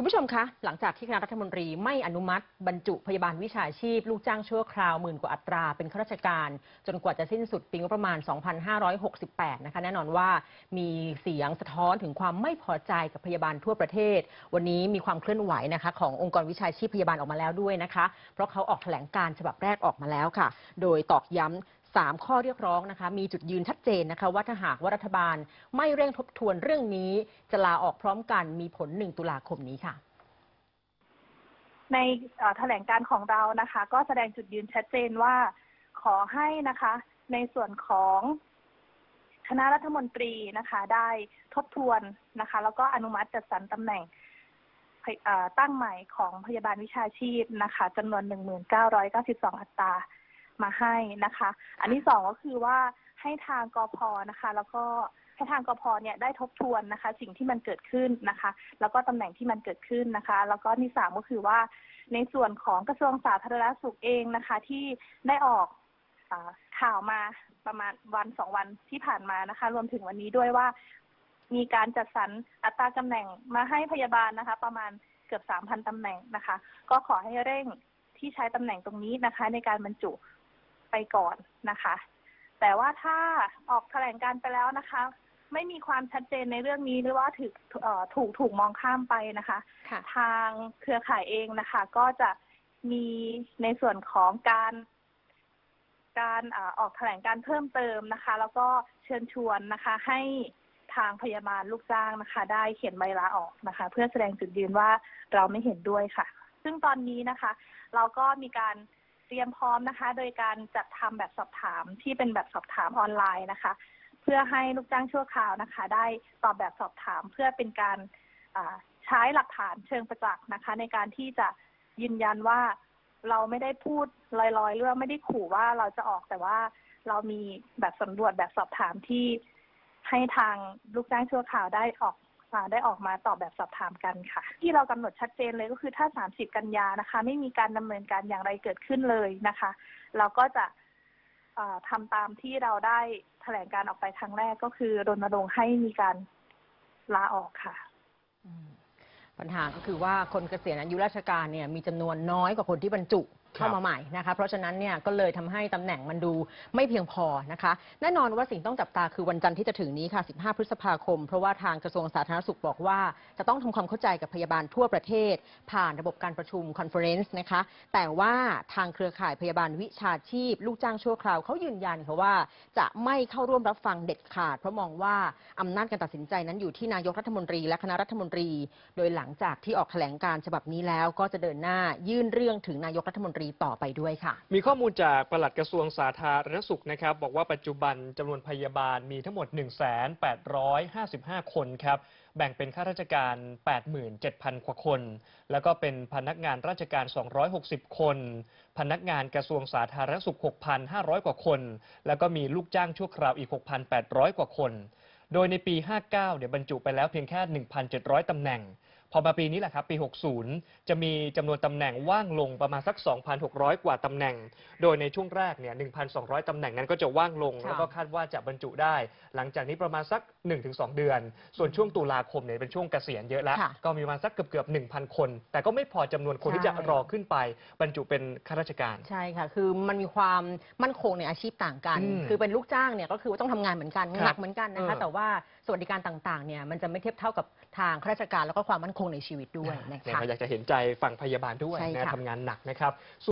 คุณผู้ชมคะ หลังจากที่คณะรัฐมนตรีไม่อนุมัติ บรรจุพยาบาลวิชาชีพ ลูกจ้างชั่วคราวหมื่นกว่าอัตรา เป็นข้าราชการ จนกว่าจะสิ้นสุดปีงบประมาณ 2568 นะคะ แน่นอนว่ามีเสียงสะท้อนถึงความไม่พอใจกับพยาบาลทั่วประเทศ วันนี้มีความเคลื่อนไหวนะคะขององค์กรวิชาชีพพยาบาลออกมาแล้วด้วยนะคะ เพราะเขาออกแถลงการฉบับแรกออกมาแล้วค่ะ โดยตอกย้ำสา มข้อเรียกร้องนะคะ มีจุดยืนชัดเจนนะคะ ว่าถ้าหากว่ารัฐบาลไม่เร่งทบทวนเรื่องนี้ จะลาออกพร้อมกันมีผล 1 ตุลาคมนี้ค่ะ ในแถลงการของเรานะคะ ก็แสดงจุดยืนชัดเจนว่าขอให้นะคะ ในส่วนของคณะรัฐมนตรีนะคะ ได้ทบทวนนะคะ แล้วก็อนุมัติจัดสรรตำแหน่งตั้งใหม่ของพยาบาลวิชาชีพนะคะจำนวน 1,992 อัตรา มาให้นะคะ อันที่สองก็คือว่าให้ทางกพนะคะ แล้วก็ให้ทางกพเนี่ยได้ทบทวนนะคะ สิ่งที่มันเกิดขึ้นนะคะ แล้วก็ตำแหน่งที่มันเกิดขึ้นนะคะ แล้วก็ที่สามก็คือว่า ในส่วนของกระทรวงสาธารณสุขเองนะคะ ที่ได้ออกอาข่าวมาประมาณวันสองวันที่ผ่านมานะคะ รวมถึงวันนี้ด้วยว่า มีการจัดสรรอัตราตำแหน่งมาให้พยาบาลนะคะ ประมาณเกือบสามพันตำแหน่งนะคะ ก็ขอให้เร่งที่ใช้ตำแหน่งตรงนี้นะคะ ในการบรรจุ ไปก่อนนะคะ แต่ว่าถ้าออกแถลงการไปแล้วนะคะ ไม่มีความชัดเจนในเรื่องนี้หรือว่าถูกเอ่อถูกถูกมองข้ามไปนะคะค่ะทางเครือข่ายเองนะคะ ก็จะมีในส่วนของการการอาออกแถลงการเพิ่มเติมนะคะ แล้วก็เชิญชวนนะคะให้ทางพยาบาลลูกจ้างนะคะ ได้เขียนใบลาออกนะคะ เพื่อแสดงจุดยืนว่าเราไม่เห็นด้วยค่ะ ซึ่งตอนนี้นะคะ เราก็มีการ เตรียมพร้อมนะคะ โดยการจัดทำแบบสอบถามที่เป็นแบบสอบถามออนไลน์นะคะ เพื่อให้ลูกจ้างชั่วคราวนะคะ ได้ตอบแบบสอบถามเพื่อเป็นการใช้หลักฐานเชิงประจักษ์นะคะ ในการที่จะยืนยันว่าเราไม่ได้พูดลอยๆเรื่องไม่ได้ขู่ว่าเราจะออกแต่ว่าเรามีแบบสำรวจแบบสอบถามที่ให้ทางลูกจ้างชั่วคราวได้ออก ได้ออกมาตอบแบบสอบถามกันค่ะ ที่เรากำหนดชัดเจนเลยก็คือถ้า 30 กันยานะคะ ไม่มีการดำเนินการอย่างไรเกิดขึ้นเลยนะคะ เราก็จะเอ่อทำตามที่เราได้แถลงการออกไปครั้งแรกก็คือรณรงค์ให้มีการลาออกค่ะปัญหาก็คือว่าคนเกษียณอายุราชการเนี่ยมีจำนวนน้อยกว่าคนที่บรรจุ เข้ามาใหม่นะคะเพราะฉะนั้นเนี่ยก็เลยทำให้ตำแหน่งมันดูไม่เพียงพอนะคะแน่นอนว่าสิ่งต้องจับตาคือวันจันทร์ที่จะถึงนี้ค่ะ 15 พฤษภาคม เพราะว่าทางกระทรวงสาธารณสุขบอกว่า จะต้องทำความเข้าใจกับพยาบาลทั่วประเทศ ผ่านระบบการประชุมคอนเฟอเรนซ์นะคะแต่ว่าทางเครือข่ายพยาบาลวิชาชีพ ลูกจ้างชั่วคราวเขายืนยันค่ะว่า จะไม่เข้าร่วมรับฟังเด็ดขาด เพราะมองว่าอำนาจการตัดสินใจนั้นอยู่ที่นายกรัฐมนตรี และคณะรัฐมนตรี โดยหลังจากที่ออกแถลงการณ์ฉบับนี้แล้วก็จะเดินหน้ายื่นเรื่องถึงนายกรัฐมนตรีต่อไปด้วยค่ะ มีข้อมูลจากปลัดกระทรวงสาธารณสุขนะครับ บอกว่าปัจจุบันจำนวนพยาบาลมีทั้งหมด 1,855 คนครับ แบ่งเป็นข้าราชการ 87,000 กว่าคน แล้วก็เป็นพนักงานราชการ 260 คน พนักงานกระทรวงสาธารณสุข 6,500 กว่าคน แล้วก็มีลูกจ้างชั่วคราวอีก 6,800 กว่าคน โดยในปี 59เดี๋ยวบรรจุไปแล้วเพียงแค่ 1,700 ตำแหน่ง พอมาปีนี้แหละครับปี 60 จะมีจำนวนตำแหน่งว่างลงประมาณสัก 2,600 กว่าตำแหน่ง โดยในช่วงแรกเนี่ย 1,200 ตำแหน่งนั้นก็จะว่างลงค่ะแล้วก็คาดว่าจะบรรจุได้ หลังจากนี้ประมาณสัก 1-2 เดือน ส่วนช่วงตุลาคมเนี่ยเป็นช่วงเกษียณเยอะแล้วค่ะก็มีประมาณสักเกือบเกือบๆ1,000 คน แต่ก็ไม่พอจำนวนคนที่จะใช่รอขึ้นไป บรรจุเป็นข้าราชการ ใช่ค่ะ คือมันมีความมั่นคงในอาชีพต่างกันอืมคือเป็นลูกจ้างเนี่ยก็คือว่าต้องทำงานเหมือนกันครับหนักเหมือนกันนะคะเออแต่ว่าสวัสดิการต่างๆเนี่ยมันจะไม่เทียบเท่ากับทางข้าราชการแล้วก็ความมั่นคงในชีวิตด้วยนะเนี่ยคะก็อยากจะเห็นใจฝั่งพยาบาลด้วยใช่นะค่ะทำงานหนักนะครับ